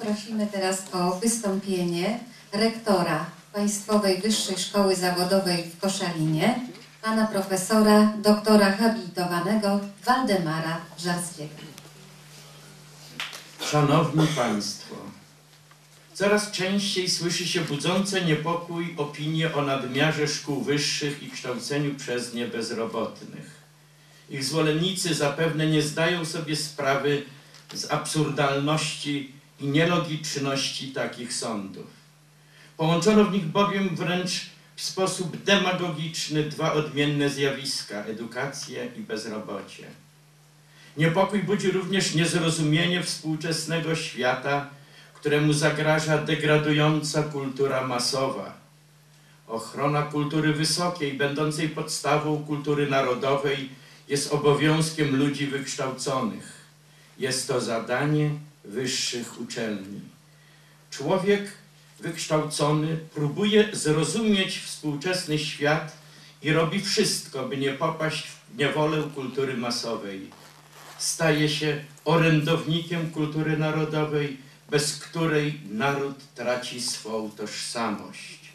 prosimy teraz o wystąpienie rektora Państwowej Wyższej Szkoły Zawodowej w Koszalinie, pana profesora, doktora habilitowanego Waldemara Żarskiego. Szanowni Państwo, coraz częściej słyszy się budzące niepokój opinie o nadmiarze szkół wyższych i kształceniu przez nie bezrobotnych. Ich zwolennicy zapewne nie zdają sobie sprawy z absurdalności i nielogiczności takich sądów. Połączono w nich bowiem wręcz w sposób demagogiczny dwa odmienne zjawiska edukację i bezrobocie. Niepokój budzi również niezrozumienie współczesnego świata, któremu zagraża degradująca kultura masowa. Ochrona kultury wysokiej, będącej podstawą kultury narodowej, jest obowiązkiem ludzi wykształconych. Jest to zadanie wyższych uczelni. Człowiek wykształcony próbuje zrozumieć współczesny świat i robi wszystko, by nie popaść w niewolę kultury masowej. Staje się orędownikiem kultury narodowej, bez której naród traci swą tożsamość.